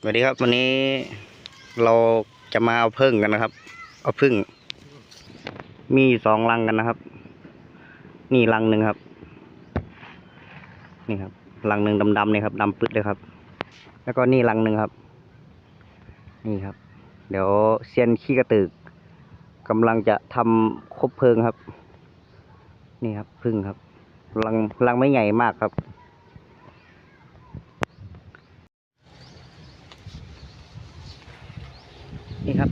สวัสดีครับวันนี้เราจะมาเอาพึ่งกันนะครับ เอาพึ่ง มีสองรังกันนะครับ นี่รังหนึ่งครับ นี่ครับรังหนึ่งดำๆนี่ครับดำปึ๊ดเลยครับ แล้วก็นี่รังหนึ่งครับ นี่ครับ เดี๋ยวเซียนขี้กระตึกกำลังจะทำคบเพลิงครับ นี่ครับพึ่งครับรังรังไม่ใหญ่มากครับ นี่ครับ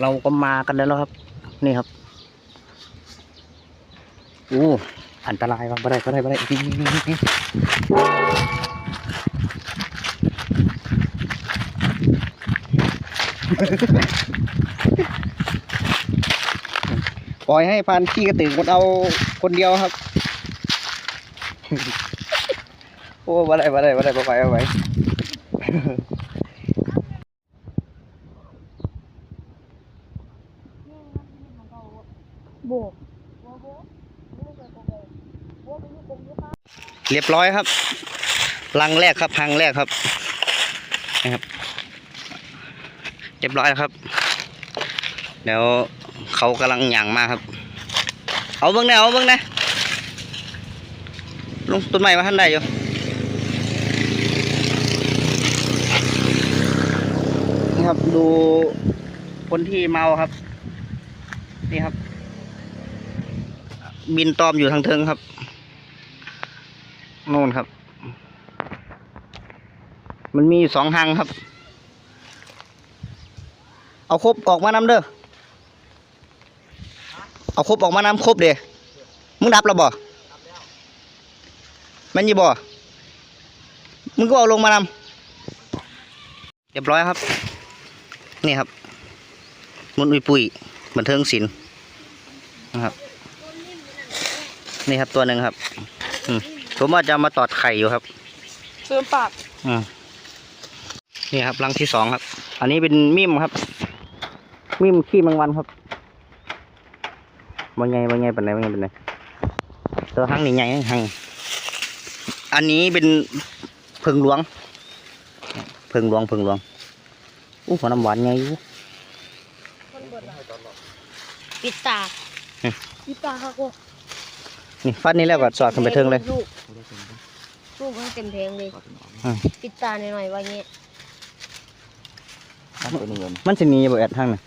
เราก็มากันแล้วครับ นี่ครับอู้อันตรายว่ะบ่ได้บ่ได้บ่ได้นี่นี่นี่ปล่อยให้พานขี้กระตือคนเอาคนเดียวครับ โอ้บ่ได้บ่ได้บ่ได้บ่ไปบ่ไป โบกเรียบร้อยครับลังแรกครับพังแรกครับนะครับ เรียบร้อยแล้วครับ เดี๋ยวเขากำลังหยั่งมาครับ เอาเบิ้งนะเอาเบิ้งนะลงต้นไม้มาท่านได้อยู่นี่ครับดูคนที่เมาครับ นี่ครับ บินตอมอยู่ทางเทิงครับนู่นครับ มันมีอยู่สองหางครับ เอาครบออกมานำเด้อเอาครบออกมานำครบเด้มึงดับแล้วบ่แมันยี่บ่มึงก็เอาลงมานำเรียบร้อยครับ นี่ครับมุนอุยปุยบันเทิงศิลป์นะครับ นี่ครับตัวหนึ่งครับ อืมผมว่าจะเอามาตอดไข่อยู่ครับเติมปากอืมนี่ครับรังที่สองครับ อันนี้เป็นมิมครับ มิมขี้แมงวันครับว่าไงว่าไงเป็นไรว่าไงเป็นไรตัวหังนี่ใหญ่หังอันนี้เป็นเพิงหลวง เพิงหลวงเพิงหลวงอู้หัวน้ำหวานไงอยู่ปิดตาอืมปิดตาค่ะกู นี่ฟัดนี้แล้วก็สอดขึ้นไปเทิงเลย ลูกลูกมันเต็มเพลงเลยอืมปิดตาหน่อยๆว่างี้ตัวนี้เงินมันจะมีบ่แอดทางน่ะ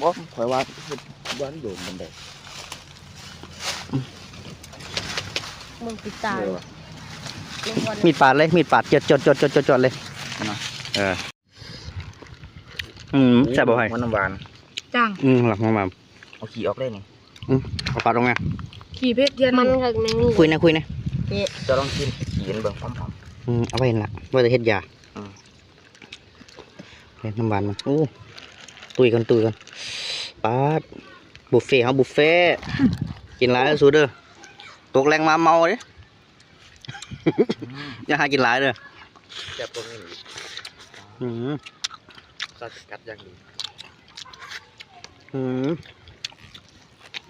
บอกข่อยว่าบ้านโยมบันไดมึงปิดตาเดี๋ยวอะลูกบอลมีดปาดเลยมีดปาดจดจดจดจดจดจดเลยนะเอออืมแซ่บบ่ให้มันน้ำหวานจังอืมหลักมามาเอาขี้ออกได้นี่เอาปาดลงไง ขี่เพชรเทียนมันค่ะแมงนี่คุยนะคุยนะจะลองกินขี้เห็นเบิ่งพร้อมอืมเอาไว้นั่นละว่าจะเฮ็ดยาอืมเล่นน้ำบานมันโอ้ตุยกันตุยกันปาดบุฟเฟ่ต์เฮาบุฟเฟ่ต์กินหลายแล้วสูเด้อตกแรงมาเมาเด้อย่าหากินหลายเด้อๆแซ่บตัวนี้อืมซาสกัดอย่างดีอืม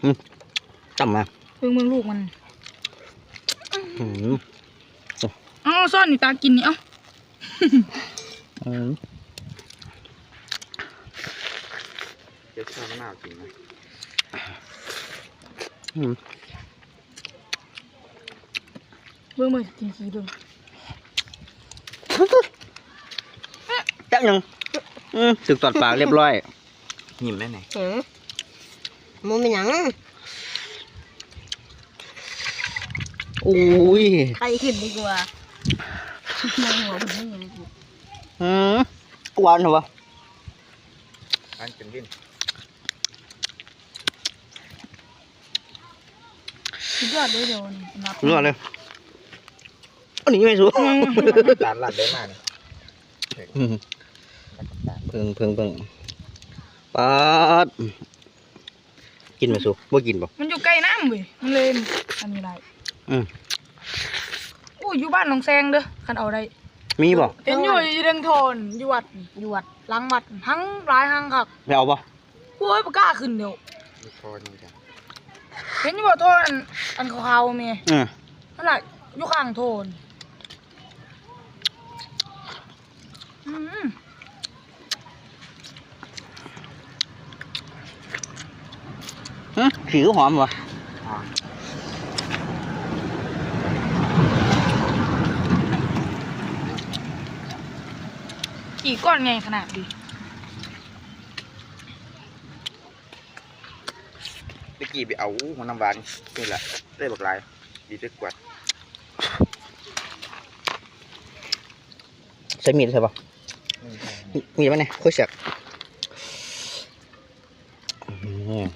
อืมจำมา เพิ่งมึงลูกมันอืมเอ๋อซ่อนอยู่ตากินนี่เอ้าอืมเดี๋ยวข้าวมะนาวกินนะอืมเบิ่งมากินขี้เบิ่งจักยังอืมสึกตอดปากเรียบร้อยหิมได้ไหนหยังมันเป็นหยัง โอ้ยใครขึ้นดีกว่าในหัวผมไม่ยังอืมหวานเหรอวะอันเป็นวินสุดยอดเลยเดี๋ยวนี้นับรู้เลยอันนี้ไม่สู้ร้านร้านได้มากนี่อืมเพิ่งเพิ่งเพิ่งปาดกินไหมสู้บ่กินบ่มันอยู่ใกล้น้ำเว้ยมันเลยอันนี้ได้ อืมอู้อยู่บ้านหนองแซงเด้อคันเอาได้มีบ่เห็นอยู่อยู่เดังโทนอยู่วัดอยู่วัดหลังวัดหั้งหลายหั้งคักไปเอาบ่โอ้ยบ่กล้าขึ้นเดี๋ยวเห็นอยู่บ่โทนอันขาวๆมีอืมนั่นน่ะอยู่ข้างโทนอืมหือขี้หอมบ่ กี่ก้อนไงขนาดดีตะกี้ไปเอาหัวน้ำหวานนี่แหละได้บักลาย ดีไปกวาดใส่มีดใช่ปะมีดมั้ยเนี่ยคุยเสียกอืม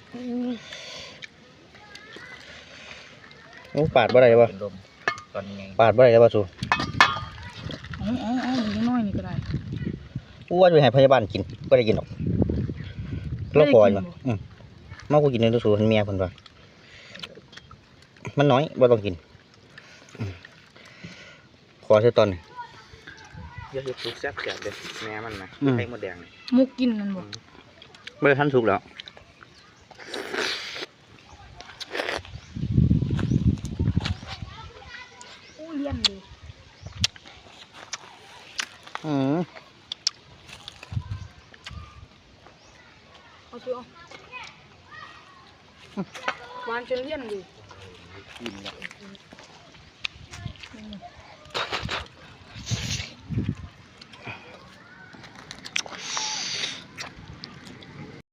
โอ้ปาดบ่ได้ปะเป็นลมตอนนี้ไงปาดบ่ได้ปะสู อ๋ออ๋ออ๋อมันน้อยนี่ก็ได้ กูว่าจะไปให้พยาบาลกินบ่ได้กินหรอกเราปล่อยมาไม่ได้กินบ่อืมมากูกินในตู้สูเมียเพิ่นว่ามันน้อยบ่ต้องกินอืมขอเสียตอนนี้เยอะๆทุกแซ่บแซ่บเลยแม่มันนะอืมไข่มดแดงนี่มุกกินนั่นบ่ไม่ได้ทันสุกแล้วอู้เลี่ยนเลยอืมเอา จนเลี่ยนอยู่